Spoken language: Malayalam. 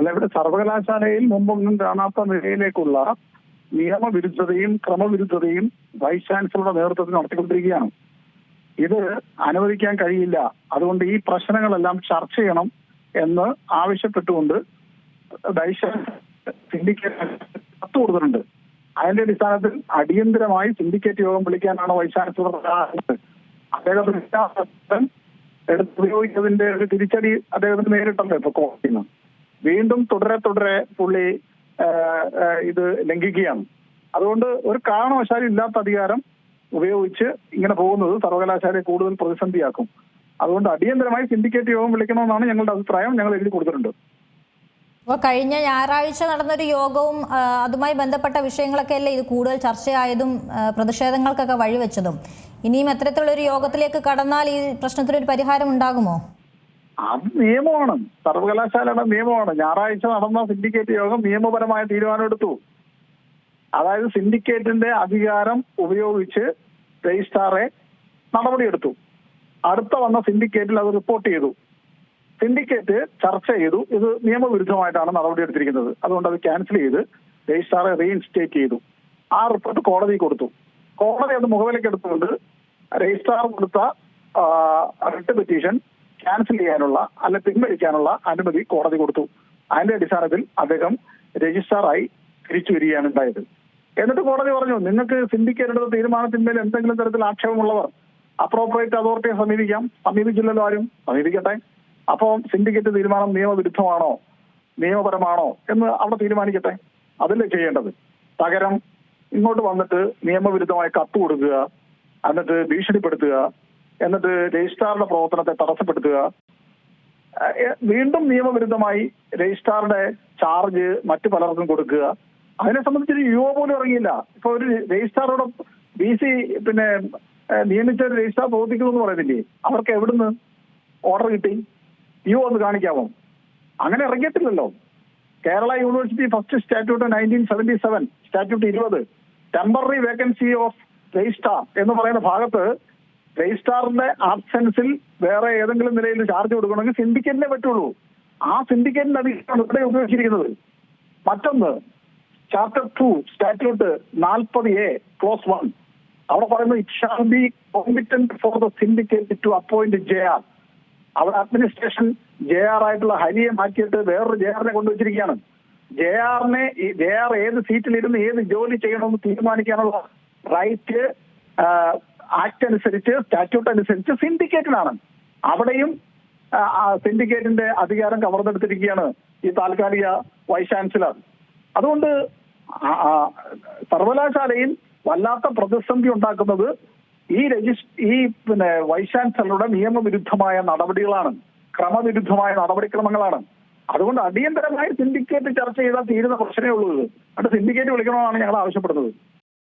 അല്ല ഇവിടെ സർവകലാശാലയിൽ മുമ്പൊന്നും കാണാത്ത നിലയിലേക്കുള്ള നിയമവിരുദ്ധതയും ക്രമവിരുദ്ധതയും വൈസ് ചാൻസലറുടെ നേതൃത്വത്തിൽ നടത്തിക്കൊണ്ടിരിക്കുകയാണ്. ഇത് അനുവദിക്കാൻ കഴിയില്ല. അതുകൊണ്ട് ഈ പ്രശ്നങ്ങളെല്ലാം ചർച്ച ചെയ്യണം എന്ന് ആവശ്യപ്പെട്ടുകൊണ്ട് വൈസ് സിൻഡിക്കേറ്റ് കത്ത് കൊടുത്തിട്ടുണ്ട്. അതിന്റെ അടിസ്ഥാനത്തിൽ അടിയന്തരമായി സിൻഡിക്കേറ്റ് യോഗം വിളിക്കാനാണ് വൈസ് ചാൻസലർ. അദ്ദേഹത്തിന് ഉപയോഗിച്ചതിന്റെ ഒരു തിരിച്ചടി അദ്ദേഹത്തിന് നേരിട്ടല്ലോ ഇപ്പൊ നിന്ന്. വീണ്ടും തുടരെ തുടരെ പുള്ളി ഇത് ലംഘിക്കുകയാണ്. അതുകൊണ്ട് ഒരു കാരണവശാലും ഇല്ലാത്ത അധികാരം ഉപയോഗിച്ച് ഇങ്ങനെ പോകുന്നത് സർവകലാശാലയെ കൂടുതൽ പ്രതിസന്ധിയാക്കും. അതുകൊണ്ട് അടിയന്തരമായി സിൻഡിക്കേറ്റ് യോഗം വിളിക്കണമെന്നാണ് ഞങ്ങളുടെ അഭിപ്രായം. ഞങ്ങൾ എഴുതി കൊടുത്തിട്ടുണ്ട്. അപ്പോൾ കഴിഞ്ഞ ഞായറാഴ്ച നടന്നൊരു യോഗവും അതുമായി ബന്ധപ്പെട്ട വിഷയങ്ങളൊക്കെ അല്ലേ ഇത് കൂടുതൽ ചർച്ചയായതും പ്രതിഷേധങ്ങൾക്കൊക്കെ വഴിവെച്ചതും. ഇനിയും എത്തരത്തിലുള്ള ഒരു യോഗത്തിലേക്ക് കടന്നാൽ ഈ പ്രശ്നത്തിനൊരു പരിഹാരം ഉണ്ടാകുമോ? അത് നിയമമാണ്. സർവകലാശാലയുടെ നിയമമാണ്. ഞായറാഴ്ച നടന്ന സിൻഡിക്കേറ്റ് യോഗം നിയമപരമായ തീരുമാനമെടുത്തു. അതായത് സിൻഡിക്കേറ്റിന്റെ അധികാരം ഉപയോഗിച്ച് രജിസ്ട്രാറെ നടപടിയെടുത്തു. അടുത്ത വന്ന സിൻഡിക്കേറ്റിൽ അത് റിപ്പോർട്ട് ചെയ്തു. സിൻഡിക്കേറ്റ് ചർച്ച ചെയ്തു. ഇത് നിയമവിരുദ്ധമായിട്ടാണ് നടപടിയെടുത്തിരിക്കുന്നത്. അതുകൊണ്ട് അത് ക്യാൻസൽ ചെയ്ത് രജിസ്ട്രാറെ റീഇൻസ്റ്റേറ്റ് ചെയ്തു. ആ റിപ്പോർട്ട് കോടതി കൊടുത്തു. കോടതി അത് മുഖവിലേക്ക് എടുത്തുകൊണ്ട് രജിസ്ട്രാർ കൊടുത്ത റിട്ട് പെറ്റീഷൻ ക്യാൻസൽ ചെയ്യാനുള്ള അല്ല പിൻവലിക്കാനുള്ള അനുമതി കോടതി കൊടുത്തു. അതിന്റെ അടിസ്ഥാനത്തിൽ അദ്ദേഹം രജിസ്ട്രാറായി തിരിച്ചു വരികയാണ് ഉണ്ടായത്. എന്നിട്ട് കോടതി പറഞ്ഞു നിങ്ങൾക്ക് സിന്ധിക്കേണ്ടത് തീരുമാനത്തിന്മേൽ എന്തെങ്കിലും തരത്തിൽ ആക്ഷേപമുള്ളവർ അപ്രോപ്രിയേറ്റ് അതോറിറ്റിയെ സമീപിക്കാം. സമീപിച്ചില്ലല്ലോ ആരും. സമീപിക്കട്ടെ. അപ്പോൾ സിൻഡിക്കേറ്റ് തീരുമാനം നിയമവിരുദ്ധമാണോ? നിയമപരമാണോ? എന്ന് അവിടെ തീരുമാനിക്കട്ടെ. അതല്ലേ ചെയ്യേണ്ടത്? പകരം ഇങ്ങോട്ട് വന്നിട്ട് നിയമവിരുദ്ധമായി കത്ത് കൊടുക്കുക എന്നിട്ട് ഭീഷണിപ്പെടുത്തുക എന്നിട്ട് രജിസ്ട്രാറുടെ പ്രവർത്തനത്തെ തടസ്സപ്പെടുത്തുക. വീണ്ടും നിയമവിരുദ്ധമായി രജിസ്ട്രാറുടെ ചാർജ് മറ്റു പലർക്കും കൊടുക്കുക. അതിനെ സംബന്ധിച്ചൊരു യുവ പോലും ഇറങ്ങിയില്ല. ഇപ്പൊ ഒരു രജിസ്ട്രാറോട് ബി സി പിന്നെ നിയമിച്ച ഒരു രജിസ്ട്രാർ പ്രവർത്തിക്കുന്നു എന്ന് പറയുന്നില്ലേ? അവർക്ക് എവിടുന്ന് ഓർഡർ കിട്ടി? യു ഒന്ന് കാണിക്കാമോ? അങ്ങനെ ഇറങ്ങിയിട്ടില്ലല്ലോ. Kerala university first statute nineteen seventy seven statute ഇരുപത് ടെമ്പററി വേക്കൻസി ഓഫ് രജിസ്ട്രാർ എന്ന് പറയുന്ന ഭാഗത്ത് രജിസ്ട്രാറിന്റെ ആബ്സെൻസിൽ വേറെ ഏതെങ്കിലും നിലയിൽ ചാർജ് കൊടുക്കണമെങ്കിൽ സിൻഡിക്കേറ്റിനെ പറ്റുള്ളൂ. ആ സിൻഡിക്കേറ്റിന്റെ അധികമാണ് ഇവിടെ ഉപയോഗിച്ചിരിക്കുന്നത്. മറ്റൊന്ന് ചാപ്റ്റർ ടു സ്റ്റാറ്റ്യൂട്ട് നാൽപ്പത് എ ക്ലോസ് വൺ അവിടെ പറയുന്നത് it shall be competent for the syndicate to appoint J R അവിടെ അഡ്മിനിസ്ട്രേഷൻ ജെ ആർ ആയിട്ടുള്ള ഹരിയെ മാറ്റിയിട്ട് വേറൊരു ജെ ആറിനെ കൊണ്ടുവച്ചിരിക്കുകയാണ്. ജെ ആറിനെ ജെ ആർ ഏത് സീറ്റിലിരുന്ന് ഏത് ജോലി ചെയ്യണമെന്ന് തീരുമാനിക്കാനുള്ള റൈറ്റ് ആക്ട് അനുസരിച്ച് സ്റ്റാറ്റ്യൂട്ട് അനുസരിച്ച് സിൻഡിക്കേറ്റിനാണ് അവിടെയും ആ, ആ സിൻഡിക്കേറ്റിന്റെ അധികാരം കവർന്നെടുത്തിരിക്കുകയാണ് ഈ താൽക്കാലിക വൈസ് ചാൻസലർ. അതുകൊണ്ട് സർവകലാശാലയിൽ വല്ലാത്ത പ്രതിസന്ധി ഉണ്ടാക്കുന്നത് ഈ രജിസ് ഈ പിന്നെ വൈസ് ചാൻസലറുടെ നിയമവിരുദ്ധമായ നടപടികളാണ്. ക്രമവിരുദ്ധമായ നടപടിക്രമങ്ങളാണ്. അതുകൊണ്ട് അടിയന്തരമായി സിൻഡിക്കേറ്റ് ചർച്ച ചെയ്താൽ തീരുന്ന പ്രശ്നമേ ഉള്ളൂ. അത് സിൻഡിക്കേറ്റ് വിളിക്കണമെന്നാണ് ഞങ്ങൾ ആവശ്യപ്പെടുന്നത്.